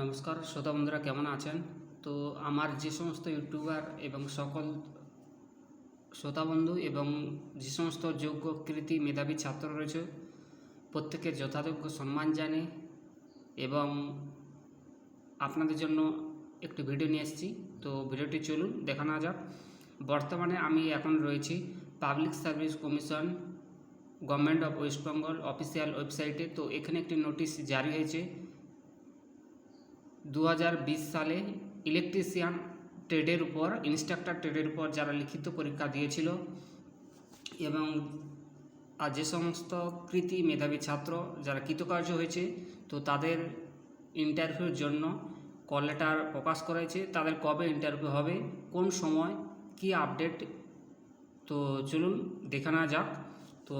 নমস্কার, শ্রোতা বন্ধুরা কেমন আছেন? তো আমার যে সমস্ত ইউটিউবার এবং সকল শ্রোতা বন্ধু এবং যে সমস্ত যোগ্য কৃতি মেধাবী ছাত্র রয়েছে, প্রত্যেকের যথাযোগ্য সম্মান জানে এবং আপনাদের জন্য একটি ভিডিও নিয়ে এসেছি। তো ভিডিওটি চলুন দেখানো যাক। বর্তমানে আমি এখন রয়েছি public service commission, government of West Bengal official ওয়েবসাইটে। তো এখানে একটি নোটিশ জারি হয়েছে দু হাজার বিশ সালে ইলেকট্রিশিয়ান ট্রেডের উপর, ইনস্ট্রাক্টর ট্রেডের উপর যারা লিখিত পরীক্ষা দিয়েছিল এবং আর যে সমস্ত কৃতি মেধাবী ছাত্র যারা কৃতকার্য হয়েছে, তো তাদের ইন্টারভিউর জন্য কল লেটার প্রকাশ করেছে। তাদের কবে ইন্টারভিউ হবে, কোন সময়, কি আপডেট তো চলুন, দেখে নেওয়া যাক। তো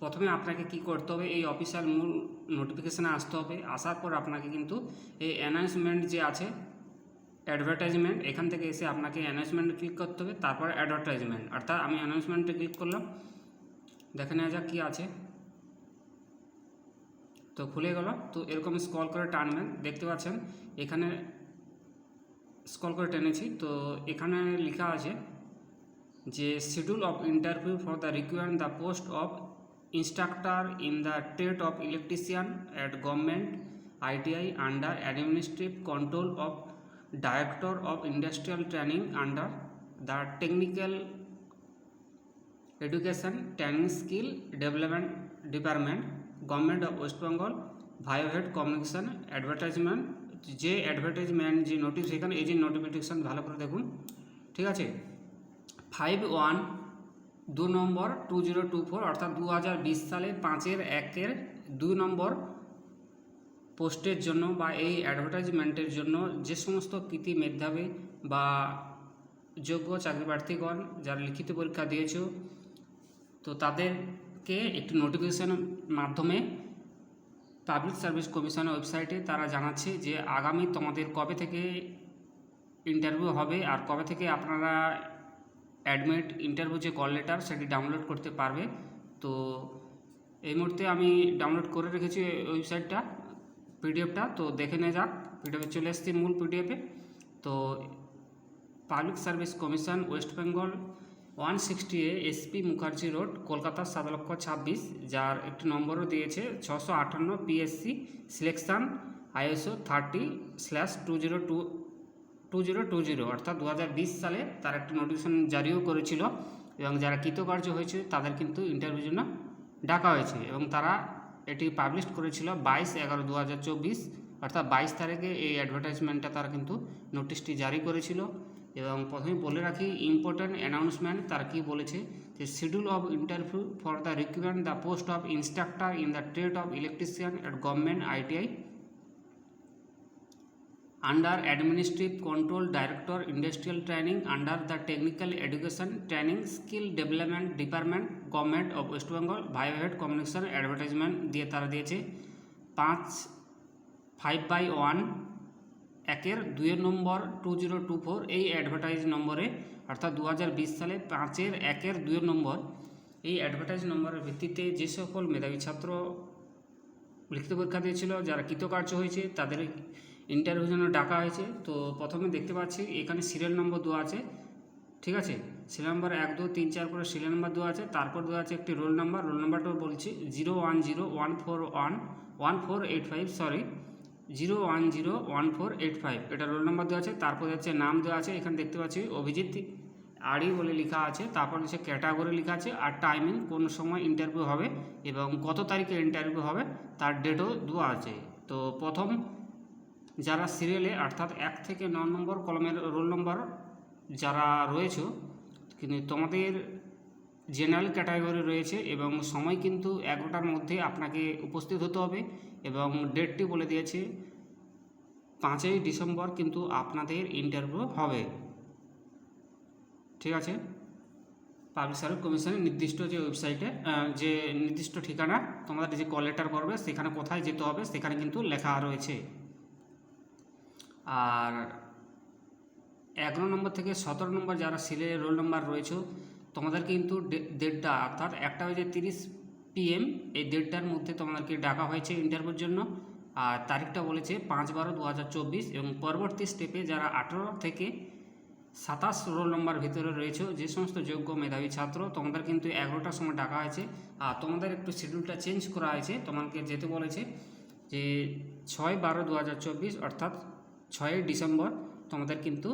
প্রথমে আপনাকে কি করতে হবে, এই অফিসিয়াল মূল নোটিফিকেশানে আসতে হবে। আসার পর আপনাকে কিন্তু এই অ্যানাউন্সমেন্ট যে আছে অ্যাডভার্টাইজমেন্ট এখান থেকে এসে আপনাকে অ্যানাউন্সমেন্টে ক্লিক করতে হবে, তারপর অ্যাডভার্টাইজমেন্ট অর্থাৎ আমি অ্যানাউন্সমেন্টে ক্লিক করলাম, দেখে নেওয়া যাক কী আছে। তো খুলে গেল, তো এরকম স্ক্রল করে টানবেন, দেখতে পাচ্ছেন, এখানে স্ক্রল করে টেনেছি। তো এখানে লেখা আছে যে schedule of interview for the required the post of instructor in the trade of electrician at government ITI under administrative control of director of industrial training under the technical education training skill development department government of west bengal ভায়োহেড communication advertisement যে advertisement যে notice এখানে এই যে notification ভালো করে দেখুন ঠিক আছে ফাইভ ওয়ান দু number two zero two four অর্থাৎ দু হাজার বিশ সালে পাঁচের একের দুই নম্বর পোস্টের জন্য বা এই অ্যাডভার্টাইজমেন্টের জন্য যে সমস্ত কৃতি মেধাবী বা যোগ্য চাকরি প্রার্থীগণ যারা লিখিত পরীক্ষা দিয়েছ, তো তাদেরকে একটি নোটিফিকেশনের মাধ্যমে পাবলিক সার্ভিস কমিশনের ওয়েবসাইটে তারা জানাচ্ছে যে আগামী তোমাদের কবে থেকে ইন্টারভিউ হবে আর কবে থেকে আপনারা অ্যাডমিট ইন্টারভিউ যে কল লেটার সেটি ডাউনলোড করতে পারবে। তো এই মুহূর্তে আমি ডাউনলোড করে রেখেছি ওয়েবসাইটটা পিডিএফটা তো দেখে নেওয়া যাক পিডিএফে চলে এসেছি মূল পিডিএফে তো public service commission West Bengal one sixty A SP Mukherjee road Kolkata সাত লক্ষ ছাব্বিশ। যার একটি নম্বরও দিয়েছে, ছশো আটান্ন PSC selection ISO thirty slash two zero two two zero two zero, অর্থাৎ দু হাজার বিশ সালে তার একটি নোটিফিকেশন জারিও করেছিল এবং যারা কৃতকার্য হয়েছে তাদের কিন্তু ইন্টারভিউর জন্য ডাকা হয়েছে এবং তারা এটি পাবলিশ করেছিল বাইশ এগারো দু অর্থাৎ বাইশ তারিখে এই অ্যাডভার্টাইজমেন্টটা তারা কিন্তু নোটিশটি জারি করেছিল এবং প্রথমে বলে রাখি ইম্পর্ট্যান্ট অ্যানাউন্সমেন্ট তারা কী বলেছে যে schedule of interview for the recruitment the post of instructor in the trade of electrician at government ITI under administrative control director industrial training under the technical education training skill development department government of west bengal biohead communication advertisement দিয়ে তারা দিয়েছে পাঁচ five by one একের দুইয়ের number two zero two four এই advertise নম্বরে অর্থাৎ দু হাজার বিশ সালে পাঁচের একের দুইয়ের নম্বর এই অ্যাডভার্টাইজ নম্বরের ভিত্তিতে যে সকল মেধাবী ছাত্র লিখিত পরীক্ষা দিয়েছিল যারা কৃতকার্য হয়েছে তাদের ইন্টারভিউ জন্য ডাকা হয়েছে। তো প্রথমে দেখতে পাচ্ছি এখানে সিরিয়াল নম্বর দেওয়া আছে, ঠিক আছে? সিরিয়াল নাম্বার এক, দু, তিন, চার করে সিরিয়াল নাম্বার দেওয়া আছে। তারপর দেওয়া আছে একটি রোল নাম্বার রোল নাম্বারটাও বলছি zero one zero one four one one four eight five sorry zero one zero one four eight five এটা রোল নাম্বার দেওয়া আছে। তারপর হচ্ছে নাম দেওয়া আছে, এখানে দেখতে পাচ্ছি অভিজিৎ আড়ি বলে লেখা আছে। তারপর হচ্ছে ক্যাটাগরি লেখা আছে, আর টাইমিং কোন সময় ইন্টারভিউ হবে এবং কত তারিখে ইন্টারভিউ হবে, তার ডেটও দেওয়া আছে। তো প্রথম যারা সিরিয়ালে অর্থাৎ এক থেকে ন নম্বর কলমের রোল নম্বর যারা রয়েছে, কিন্তু তোমাদের জেনারেল ক্যাটাগরি রয়েছে এবং সময় কিন্তু এগারোটার মধ্যে আপনাকে উপস্থিত হতে হবে এবং ডেটটি বলে দিয়েছে পাঁচই ডিসেম্বর কিন্তু আপনাদের ইন্টারভিউ হবে। ঠিক আছে? পাবলিক সার্ভিস কমিশনের নির্দিষ্ট যে ওয়েবসাইটে যে নির্দিষ্ট ঠিকানা তোমাদের যে কল লেটার করবে সেখানে কোথায় যেতে হবে, সেখানে কিন্তু লেখা রয়েছে। আর এগারো নম্বর থেকে সতেরো নম্বর যারা সিলে রোল নম্বর রয়েছে, তোমাদের কিন্তু দেড়টা, অর্থাৎ একটা হয়েছে তিরিশ পিএম এই দেড়টার মধ্যে তোমাদেরকে ডাকা হয়েছে ইন্টারভিউর জন্য। আর তারিখটা বলেছে পাঁচ বারো দু এবং পরবর্তী স্টেপে যারা আঠেরো থেকে সাতাশ রোল নম্বর ভিতরে রয়েছে, যে সমস্ত যোগ্য মেধাবী ছাত্র, তোমাদের কিন্তু এগারোটার সময় ডাকা হয়েছে। আর তোমাদের একটু শিডিউলটা চেঞ্জ করা হয়েছে, তোমাকে যেতে বলেছে যে ছয় বারো দু অর্থাৎ ছয়ই ডিসেম্বর তোমাদের কিন্তু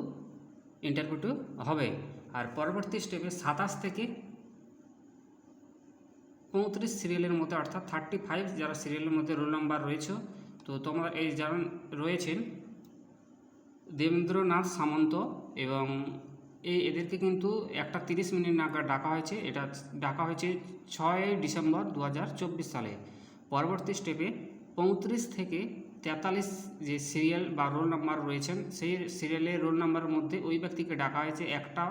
ইন্টারভিউটি হবে। আর পরবর্তী স্টেপে সাতাশ থেকে পঁয়ত্রিশ সিরিয়ালের মধ্যে, অর্থাৎ থার্টি ফাইভ যারা সিরিয়ালের মধ্যে রোল নাম্বার রয়েছে, তো তোমরা এই যারা রয়েছেন, দেবেন্দ্রনাথ সামন্ত এবং এই এদেরকে কিন্তু একটা তিরিশ মিনিট নাগাদ ডাকা হয়েছে। এটা ডাকা হয়েছে ছয় ডিসেম্বর দু হাজার চব্বিশ সালে। পরবর্তী স্টেপে পঁয়ত্রিশ থেকে তেতাল্লিশ যে সিরিয়াল বা রোল নাম্বার রয়েছেন, সেই সিরিয়ালের রোল নাম্বারের মধ্যে ওই ব্যক্তিকে ডাকা হয়েছে একটা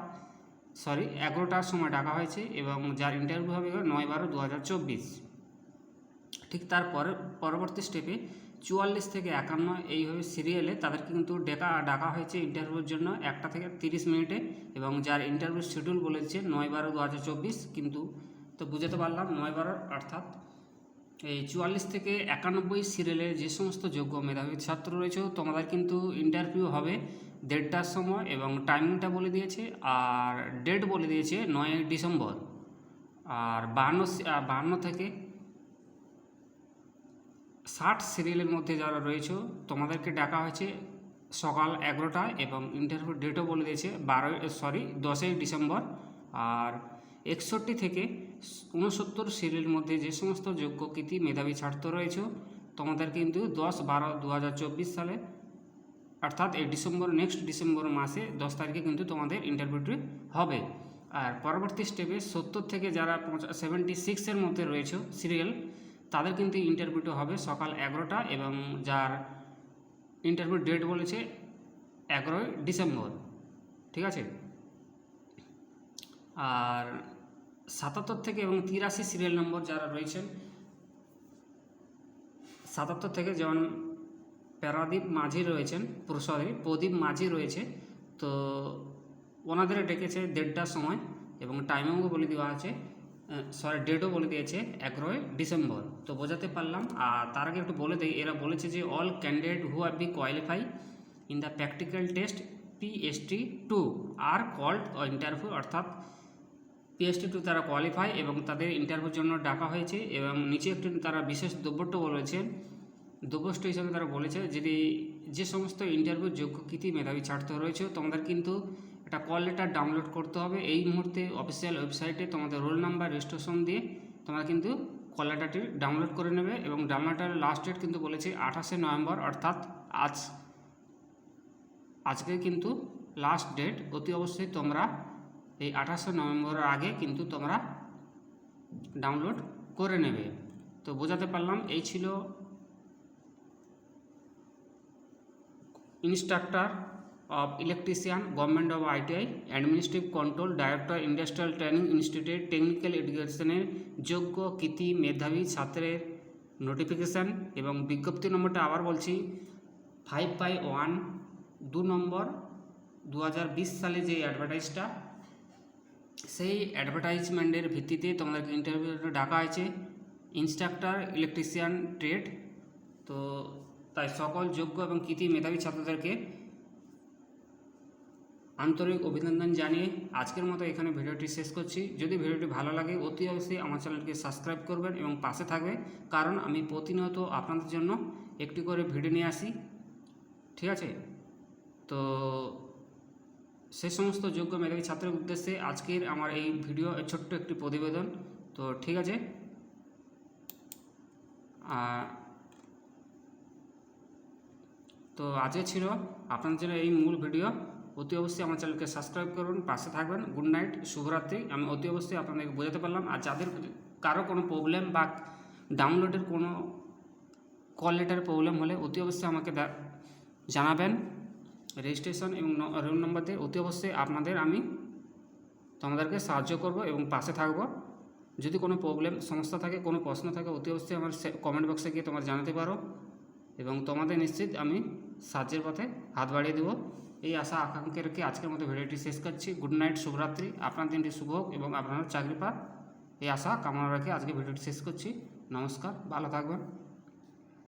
সরি এগারোটার সময় ডাকা হয়েছে এবং যার ইন্টারভিউ হবে নয় বারো দু ঠিক তার পরে, পরবর্তী স্টেপে চুয়াল্লিশ থেকে একান্ন এইভাবে সিরিয়ালে তাদেরকে কিন্তু ডেকা, ডাকা হয়েছে ইন্টারভিউর জন্য একটা থেকে তিরিশ মিনিটে এবং যার ইন্টারভিউ শিডিউল বলেছে নয় বারো দু হাজার চব্বিশ, কিন্তু তো বুঝতে পারলাম নয় বারো অর্থাৎ এই চুয়াল্লিশ থেকে একানব্বই সিরিয়ালের যে সমস্ত যোগ্য মেধাবী ছাত্র রয়েছে, তোমাদের কিন্তু ইন্টারভিউ হবে দেড়টার সময় এবং টাইমিংটা বলে দিয়েছে, আর ডেট বলে দিয়েছে নয় ডিসেম্বর। আর বাহান্ন বাহান্ন থেকে ষাট সিরিয়ালের মধ্যে যারা রয়েছে, তোমাদেরকে ডাকা হয়েছে সকাল এগারোটা এবং ইন্টারভিউ ডেটও বলে দিয়েছে বারোই সরি দশই ডিসেম্বর। আর একষট্টি থেকে উনসত্তর সিরিয়ালের মধ্যে যে সমস্ত যোগ্য কৃতি মেধাবী ছাত্র রয়েছে, তোমাদের কিন্তু দশ বারো দু সালে, অর্থাৎ এই ডিসেম্বর নেক্সট ডিসেম্বর মাসে দশ তারিখে কিন্তু তোমাদের ইন্টারভিউটি হবে। আর পরবর্তী স্টেপে সত্তর থেকে যারা সেভেন্টি সিক্সের মধ্যে রয়েছে সিরিয়াল তাদের কিন্তু ইন্টারভিউটি হবে সকাল এগারোটা এবং যার ইন্টারভিউ ডেট বলেছে এগারোই ডিসেম্বর। ঠিক আছে? আর সাতাত্তর থেকে এবং তিরাশি সিরিয়াল নম্বর যারা রয়েছেন, সাতাত্তর থেকে যেমন প্যারাদীপ মাঝি রয়েছেন সরি প্রদীপ মাঝি রয়েছে, তো ওনাদের ডেকেছে দেড়টার সময় এবং টাইমিংও বলে দেওয়া আছে সরি ডেটও বলে দিয়েছে এগারোই ডিসেম্বর। তো বোঝাতে পারলাম, আর তার আগে একটু বলে দিই, এরা বলেছে যে all candidate who are be qualify in the practical test PST two are called interview অর্থাৎ পিএসটি টু তারা কোয়ালিফাই এবং তাদের ইন্টারভিউর জন্য ডাকা হয়েছে এবং নিচে একটি তারা বিশেষ দ্রব্যটি বলেছে। দ্রব্যষ্ট হিসাবে তারা বলেছে, যদি যে সমস্ত ইন্টারভিউ যোগ্য কৃতি মেধাবী ছাড়তে রয়েছে, তোমাদের কিন্তু একটা কল লেটার ডাউনলোড করতে হবে। এই মুহূর্তে অফিসিয়াল ওয়েবসাইটে তোমাদের রোল নাম্বার রেজিস্ট্রেশন দিয়ে তোমরা কিন্তু কল লেটারটি ডাউনলোড করে নেবে এবং ডাউনলোডের লাস্ট ডেট কিন্তু বলেছে আঠাশে নভেম্বর, অর্থাৎ আজ। আজকে কিন্তু লাস্ট ডেট অতি অবশ্যই তোমরা এই আঠাশে নভেম্বরের আগে কিন্তু তোমরা ডাউনলোড করে নেবে। তো বোঝাতে পারলাম, এই ছিল instructor of electrician government of ITI administrative control director industrial training institute technical এডুকেশনের যোগ্য, কৃতি, মেধাবী ছাত্রের নোটিফিকেশান এবং বিজ্ঞপ্তি নম্বরটা আবার বলছি ফাইভ বাই ওয়ান দু নম্বর দু হাজার বিশ সালে যে অ্যাডভার্টাইজটা সেই অ্যাডভার্টাইজমেন্টের ভিত্তিতে তোমাদেরকে ইন্টারভিউতে ডাকা হয়েছে। ইনস্ট্রাক্টর ইলেকট্রিশিয়ান ট্রেড তো তাই সকল যোগ্য এবং কৃতি মেধাবী ছাত্রদেরকে আন্তরিক অভিনন্দন জানিয়ে আজকের মতো এখানে ভিডিওটি শেষ করছি। যদি ভিডিওটি ভালো লাগে, অতি অবশ্যই আমার চ্যানেলকে সাবস্ক্রাইব করবেন এবং পাশে থাকবে। কারণ আমি প্রতিনিয়ত আপনাদের জন্য একটি করে ভিডিও নিয়ে আসি। ঠিক আছে? তো সে সমস্ত যোগ্য মেধাবী ছাত্রের উদ্দেশ্যে আজকের আমার এই ভিডিও ছোট্ট একটি প্রতিবেদন। তো ঠিক আছে? তো আজকে ছিল আপনাদের জন্য এই মূল ভিডিও। অতি অবশ্যই আমার চ্যানেলকে সাবস্ক্রাইব করুন, পাশে থাকবেন। গুড নাইট, শুভরাত্রি। আমি অতি অবশ্যই আপনাদেরকে বোঝাতে পারলাম। আর যাদের কারও কোনো প্রবলেম বা ডাউনলোডের কোনো কল লেটার প্রবলেম হলে অতি অবশ্যই আমাকে জানাবেন। রেজিস্ট্রেশন এবং রোল নম্বর দিয়ে অতি অবশ্যই আপনাদের আমি তোমাদেরকে সাহায্য করব এবং পাশে থাকব। যদি কোনো প্রবলেম সমস্যা থাকে, কোনো প্রশ্ন থাকে, অতি অবশ্যই আমার কমেন্ট বক্সে গিয়ে তোমার জানাতে পারো এবং তোমাদের নিশ্চিত আমি সাহায্যের পথে হাত বাড়িয়ে দেবো। এই আশা আকাঙ্ক্ষা রেখে আজকের মতো ভিডিওটি শেষ করছি। গুড নাইট শুভরাত্রি। আপনার দিনটি শুভ হোক এবং আপনার চাকরি পা এই আশা, কামনা রেখে আজকে ভিডিওটি শেষ করছি। নমস্কার, ভালো থাকবেন।